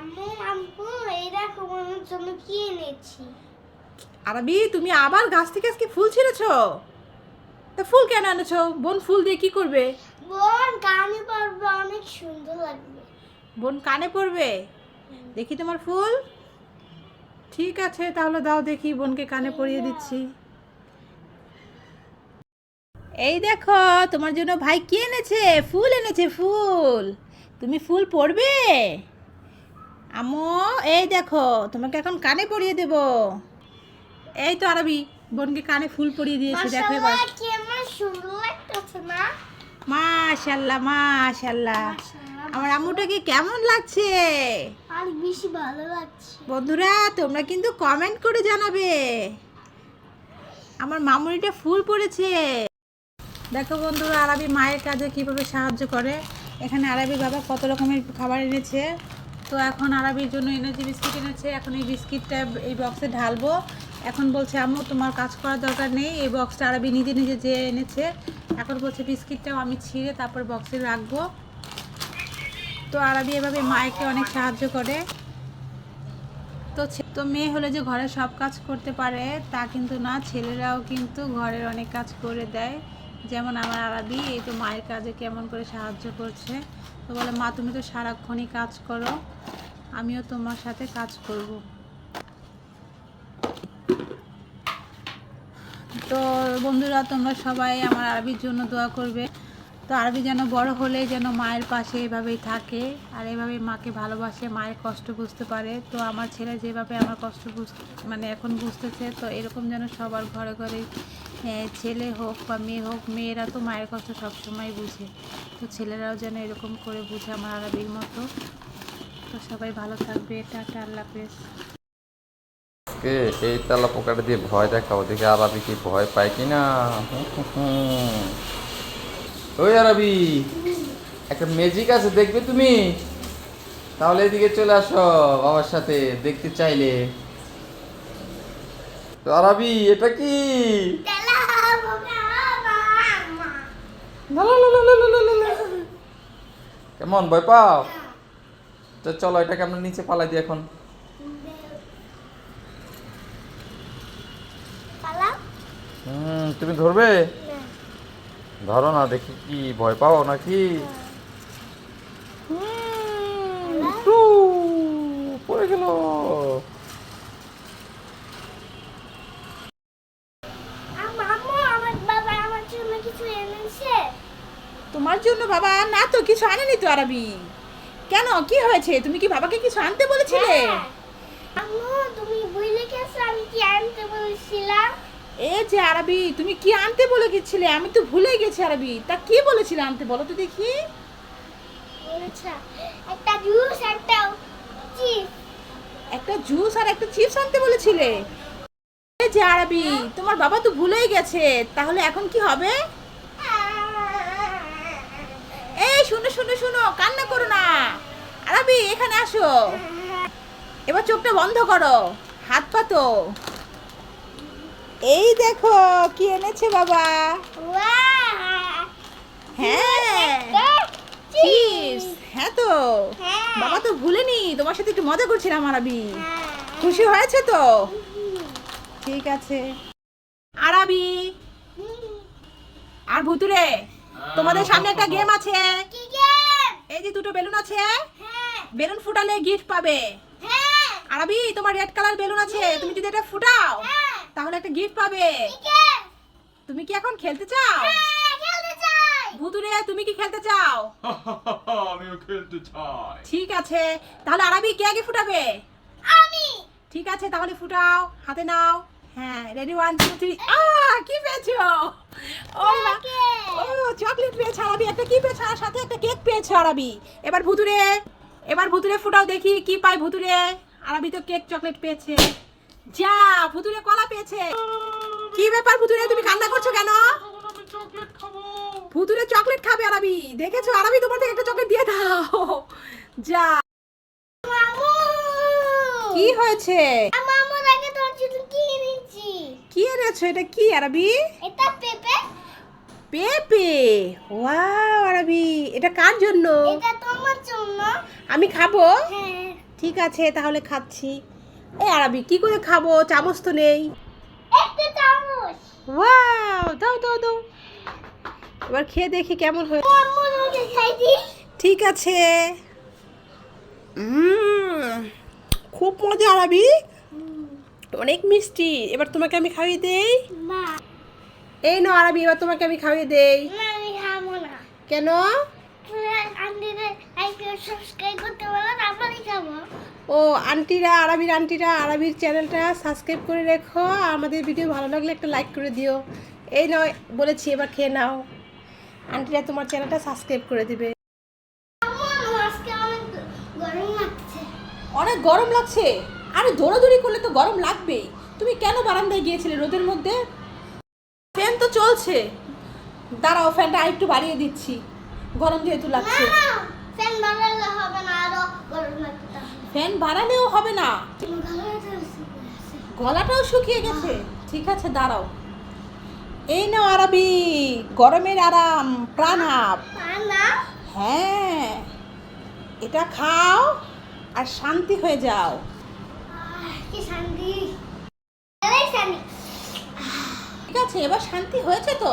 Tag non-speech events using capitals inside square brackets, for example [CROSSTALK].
আম্মু আম্মু এই দেখো আমার জন্য কি এনেছি? আরবি তুমি আবার গাছ থেকে আজকে ফুল ছিঁড়েছো? তা ফুল কেন এনেছো? বোন ফুল দিয়ে কি করবে? বোন কানে পড়বে অনেক সুন্দর লাগবে। বোন কানে পড়বে? দেখি তোমার ফুল। ঠিক আছে তাহলে দাও দেখি বোনকে কানে পরিয়ে দিচ্ছি। এই দেখো তোমার জন্য ভাই কি এনেছে? ফুল এনেছে ফুল। তুমি ফুল পরবে আমো এই দেখো তোমাকে এখন কানে পরিয়ে দেব। এই তো আরবি বোনকে কানে ফুল পরিয়ে দিয়েছে দেখো এবার। মাশাল্লাহ মাশাল্লাহ আমার আম্মুটাকে কেমন লাগছে? অনেক বেশি ভালো লাগছে। বন্ধুরা তোমরা কিন্তু কমেন্ট করে জানাবে। আমার মামুনিটা ফুল পড়েছে। দেখো বন্ধুরা আরবি মায়ের কাজে কীভাবে সাহায্য করে। এখানে আরবি বাবা কত রকমের খাবার এনেছে। তো এখন আরবির জন্য এনার্জি বিস্কিট এনেছে। এখন এই বিস্কিটটা এই বক্সে ঢালবো। এখন বলছে, আম্মু, তোমার কাজ করার দরকার নেই। এই বক্সটা আরবি নিজে নিজে যে এনেছে, এখন বলছে বিস্কিটটাও আমি ছিঁড়ে তারপর বক্সে রাখব। তো আরবি এভাবে মায়েকে অনেক সাহায্য করে। তো তো মেয়ে হলে যে ঘরে সব কাজ করতে পারে, তা কিন্তু না। ছেলেরাও কিন্তু ঘরের অনেক কাজ করে দেয়। যেমন আমার আরাবি, এই তো মায়ের কাজে কেমন করে সাহায্য করছে। তো বলে, মা, তুমি তো সারাক্ষণই কাজ করো, আমিও তোমার সাথে কাজ করব। তো বন্ধুরা, তোমরা সবাই আমার আরবির জন্য দোয়া করবে। তো আরবি যেন বড় হলে যেন মায়ের পাশে এভাবেই থাকে, আর এভাবে মাকে ভালোবাসে, মায়ের কষ্ট বুঝতে পারে। তো আমার ছেলে যেভাবে আমার কষ্ট বুঝ মানে এখন বুঝতেছে, তো এরকম যেন সবার ঘরে ঘরে ছেলে হোক বা মেয়ে হোক মেয়েরা তো মায়ের কথা সবসময় বুঝে। তো ছেলেরাও যেন এরকম করে বুঝে আমার আরবির মতো। তো সবাই ভালো থাকবে। টাটা আল্লাহ হাফেজ। কে এই তেলা পোকাটা দিয়ে ভয় দেখাও দেখে আরবি কি ভয় পায় কি না ওই আরবি একটা ম্যাজিক আছে দেখবে তুমি? তাহলে এদিকে চলে আসো বাবার সাথে দেখতে চাইলে। তো আরবি এটা কি? কেমন ভয় পাও? তো চলো এটাকে আমরা নিচে পালাই দিই এখন। পালা হুম তুমি ধরবে? ধরো না দেখি কি ভয় পাও নাকি টু, পড়ে গেল আম্মু আম্মু আমার বাবা আমার জন্য কিছু এনেছে তোমার জন্য বাবা না তো কিছু আনেনি তো আরবি। কেন? কি হয়েছে? তুমি কি বাবাকে কিছু আনতে বলেছিলে? হ্যাঁ। তুমি বইলে গেছো আমি কি আনতে বলছিলাম? এ যে আরবি তুমি কি আনতে বলে গেছিলে? আমি তো ভুলে গেছি আরবি। তা কি বলেছিলে আনতে বলো তো দেখি। একটা জুস একটা চিপস। একটা জুস আর একটা চিপস আনতে বলেছিলে? যে আরবি তোমার বাবা তো ভুলেই গেছে। তাহলে এখন কি হবে এই শুনো শুনো, কান্না করো না। আরবি, এখানে আসো। এবার চোখটা বন্ধ করো, হাত পাতো এই দেখো, কি এনেছে বাবা? হ্যাঁ হ্যাঁ তো। বাবা তো ভুলেনি, তোমার সাথে একটু মজা করছিলাম আরবি। খুশি হয়েছে তো? ঠিক আছে। আরবি, আর ভুতুরে, তোমাদের সামনে একটা গেম আছে। এই যে দুটো বেলুন আছে হ্যাঁ? বেলুন ফুটালে গিফট পাবে। হ্যাঁ। আরবি তোমার রেড কালার বেলুন আছে তুমি যদি এটা ফুটাও হ্যাঁ। তাহলে একটা গিফট পাবে। তুমি কি এখন খেলতে চাও? হ্যাঁ ভুতুরে তুমি কি খেলতে চাও? [LAUGHS] আমিও খেলতে চাই। ঠিক আছে তাহলে আরবি কে আগে ফুটাবে? আমি। ঠিক আছে তাহলে ফুটাও হাতে নাও। হ্যাঁ রেডি ওয়ান টু থ্রি আ কি পেয়েছ? ও মা- ও আরবি একটা কি পেয়েছে? আর সাথে একটা কেক পেয়েছে আরবি। এবার ভুতুরে এবার ভুতুরে ফুটাও দেখি কি পায় ভুতুরে? আরবি তো কেক চকলেট পেয়েছে। যা ভুতুরে কলা পেয়েছে। কি ব্যাপার ভুতুরে তুমি কান্না করছ কেন? ভুতুরে চকলেট খাবে আরবি। দেখেছ আরবি তোমার থেকে একটা চকলেট দিয়ে দাও। যা। কি হয়েছে? কি এনেছি। কি এনেছো? এটা কি আরবি? পেঁপে? ওয়াও আরবি। এটা কার জন্য? এটা তোমার জন্য। আমি খাব? হ্যাঁ। ঠিক আছে তাহলে খাচ্ছি। এই আরবি কি করে খাব? চামচ তো নেই। একটা চামচ। ওয়াও দাও দাও দাও। এবার খেয়ে দেখি কেমন হয়ে ঠিক আছে। খুব মজা আরবি। অনেক মিষ্টি। এবার তোমাকে আমি খাইয়ে দেই। মা। এই নাও আরবি এবার তোমাকে আমি খাইয়ে দেই। আমি খাব না। কেন? ও আন্টিরা আরবির আন্টিরা আরবির চ্যানেলটা সাবস্ক্রাইব করে রেখো। আমাদের ভিডিও ভালো লাগলে একটা লাইক করে দিও। এই নয় বলেছি এবার খেয়ে নাও। আন্টিরা তোমার চ্যানেলটা সাবস্ক্রাইব করে দিবে। অনেক গরম লাগছে। অনেক গরম লাগছে। আরে দৌড়াদৌড়ি করলে তো গরম লাগবেই। তুমি কেন বারান্দায় গিয়েছিলে রোদের মধ্যে? ফ্যান তো চলছে। দাঁড়াও ফ্যানটা আরেকটু বাড়িয়ে দিচ্ছি। গরম যেহেতু লাগছে। ফ্যান বাড়ালে হবে না আরও গরম লাগতে ফ্যান বাড়ালেও হবে না। গলাটাও শুকিয়ে গেছে। ঠিক আছে দাঁড়াও। এই নাও আরবি গরমের আরাম প্রাণাপ আর হ্যাঁ। এটা খাও আর শান্তি হয়ে যাও আহ, কি শান্তি এই শান্তি ঠিক আছে এবার শান্তি হয়েছে তো?